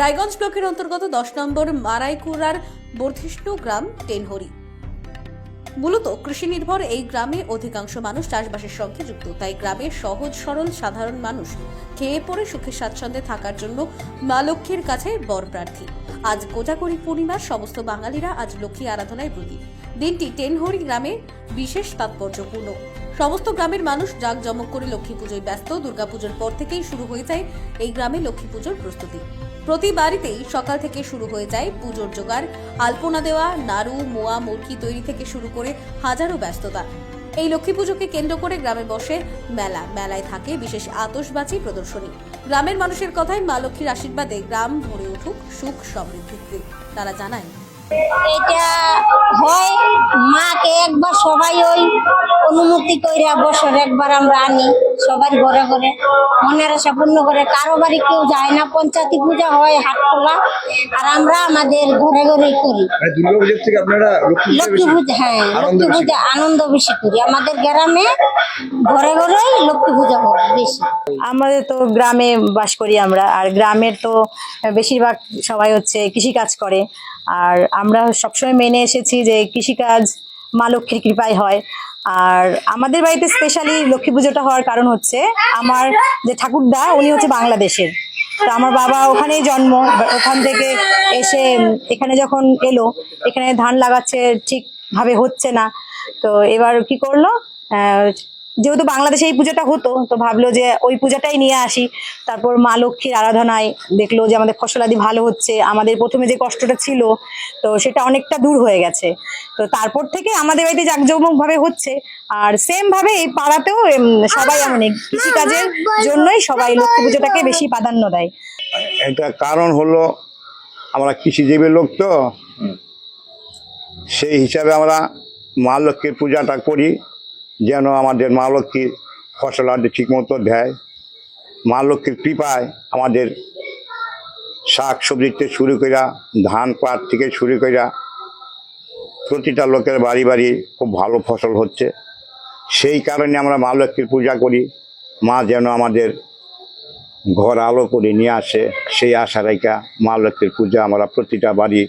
রায়গঞ্জ ব্লকের অন্তর্গত দশ নম্বর মারাইকুরার বর্ধিষ্ণু গ্রাম, টেনহরি। মূলত কৃষি নির্ভর এই গ্রামে অধিকাংশ মানুষ চাষবাসের সঙ্গে যুক্ত। তাই গ্রামের সহজ, সরল, সাধারণ মানুষ খেয়ে পড়ে সুখে স্বাচ্ছন্দ্যে থাকার জন্য মা লক্ষ্মীর কাছে বর প্রার্থী। আজ কোজাগরী পূর্ণিমার সমস্ত বাঙালিরা আজ লক্ষ্মী আরাধনায় ব্রতী। দিনটি টেনহরি গ্রামে বিশেষ তাৎপর্যপূর্ণ। সমস্ত গ্রামের মানুষ জাঁকজমক করে লক্ষ্মী পুজোয় ব্যস্ত। দুর্গাপুজোর পর থেকেই শুরু হয়ে যায় এই গ্রামে লক্ষ্মী পুজোর প্রস্তুতি। প্রতি বাড়িতেই সকাল থেকে শুরু হয়ে যায় পুজোর জোগাড়। আলপনা দেওয়া, নাড়ু, মোয়া মুরগি তৈরি থেকে শুরু করে হাজারো ব্যস্ততা। এই লক্ষ্মী পুজোকে কেন্দ্র করে গ্রামে বসে মেলা। মেলায় থাকে বিশেষ আতসবাজি প্রদর্শনী। গ্রামের মানুষের কথাই মা লক্ষ্মীর আশীর্বাদে গ্রাম ভরে উঠুক সুখ সমৃদ্ধিতে তারা জানায়, এটা হয় মাকে একবার সবাই ওই অনুমতি কইরা বছর একবার আমরা আনি। সবার ঘরে ঘরে মনের আশা পূর্ণ করে। কারও বাড়ি কেউ যায় না পঞ্চায়েতি পূজা হয় হাট খোলা আর আমরা আমাদের ঘরে ঘরেই করি। থেকে আপনারা লক্ষ্মী পূজা হ্যাঁ লক্ষ্মী পূজা আনন্দ বেশি করি। আমাদের গ্রামে ঘরে ঘরেই লক্ষ্মী পূজা হয় বেশি। আমাদের তো গ্রামে বাস করি আমরা আর গ্রামের তো বেশিরভাগ সবাই হচ্ছে কৃষিকাজ করে। আর আমরা সবসময় মেনে এসেছি যে কৃষিকাজ মা লক্ষ্মীর কৃপায় হয়। আর আমাদের বাড়িতে স্পেশালি লক্ষ্মী পুজোটা হওয়ার কারণ হচ্ছে আমার যে ঠাকুরদা, উনি হচ্ছে বাংলাদেশের। তো আমার বাবা ওখানেই জন্ম, ওখান থেকে এসে এখানে যখন এলো, এখানে ধান লাগাচ্ছে, ঠিকভাবে হচ্ছে না। তো এবার কি করল যেহেতু বাংলাদেশে এই পূজাটা হতো তো ভাবলো যে ওই পূজাটাই নিয়ে আসি। তারপর মা লক্ষ্মীর আরাধনায় দেখল যে আমাদের ফসলাদি ভালো হচ্ছে আমাদের প্রথমে যে কষ্টটা ছিল তো সেটা অনেকটা দূর হয়ে গেছে। তো তারপর থেকে আমাদের বাড়িতে জাঁকজমক ভাবে হচ্ছে আর সেম ভাবে এই পাড়াতেও সবাই এমন কৃষিকাজের জন্যই সবাই লক্ষ্মী পুজোটাকে বেশি প্রাধান্য দেয়। একটা কারণ হলো আমরা কৃষিজীবী লোক তো সেই হিসাবে আমরা মা লক্ষ্মীর পূজাটা করি। যেন আমাদের মা লক্ষ্মীর ফসল আদি ঠিক মতো দেয়। মা লক্ষ্মীর কৃপায় আমাদের শাক সবজি থেকে শুরু করা ধান পাট থেকে শুরু করা প্রতিটা লোকের বাড়ি বাড়ি খুব ভালো ফসল হচ্ছে। সেই কারণে আমরা মা লক্ষ্মীর পূজা করি। মা যেন আমাদের ঘর আলো করে নিয়ে আসে। সেই আশা রেখা মা লক্ষ্মীর পূজা আমরা প্রতিটা বাড়ি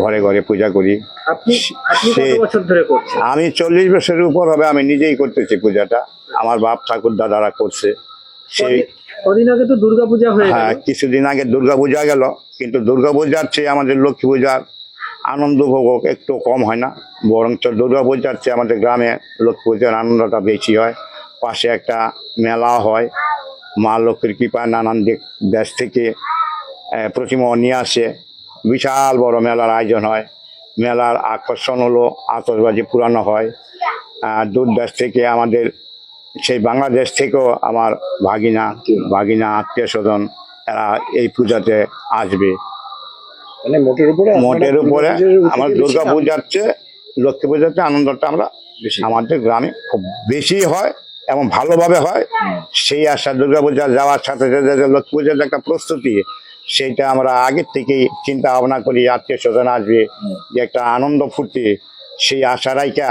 ঘরে ঘরে পূজা করি। আমি চল্লিশ বছরের উপর হবে আমি নিজেই করতেছি পূজাটা। আমার বাপ ঠাকুর দাদারা করছে। সেই কদিন আগে তো দুর্গা হয়ে হ্যাঁ কিছুদিন আগে দুর্গা পূজা গেল কিন্তু দুর্গা পূজার চেয়ে আমাদের লক্ষ্মী পূজার আনন্দ উপভোগ একটু কম হয় না। বরঞ্চ দুর্গা পূজার চেয়ে আমাদের গ্রামে লক্ষ্মী পূজার আনন্দটা বেশি হয়। পাশে একটা মেলা হয়। মা লক্ষ্মীর কৃপায় নানান দিক দেশ থেকে প্রতিমা নিয়ে আসে। বিশাল বড় মেলার আয়োজন হয়। মেলার আকর্ষণ হলো আতশবাজি পুরানো হয়। দূর দেশ থেকে আমাদের সেই বাংলাদেশ থেকেও আমার ভাগিনা ভাগিনা আত্মীয় স্বজন এরা এই পূজাতে আসবে। মানে মোটের উপরে মোটের উপরে আমার দুর্গা চেয়ে লক্ষ্মী পূজাতে আনন্দটা আমরা বেশি। আমাদের গ্রামে খুব বেশি হয় এবং ভালোভাবে হয়। সেই আশা দুর্গা পূজা যাওয়ার সাথে সাথে লক্ষ্মী পূজার একটা প্রস্তুতি সেইটা আমরা আগের থেকেই চিন্তা ভাবনা করি আত্মীয় স্বজন আসবে যে একটা আনন্দ ফুর্তি সেই আশা রাইকা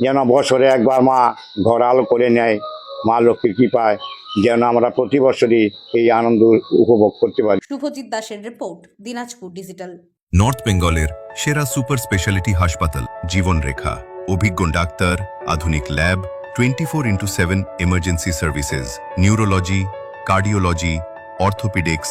যেন বছরে একবার মা ঘর আলো করে নেয় মা লক্ষ্মীর কৃপায় যেন আমরা প্রতি বছরই এই আনন্দ উপভোগ করতে পারি। শুভজিৎ দাসের রিপোর্ট দিনাজপুর ডিজিটাল। নর্থ বেঙ্গলের সেরা সুপার স্পেশালিটি হাসপাতাল জীবনরেখা। অভিজ্ঞ ডাক্তার আধুনিক lab twenty four into seven emergency services neurology cardiology orthopaedics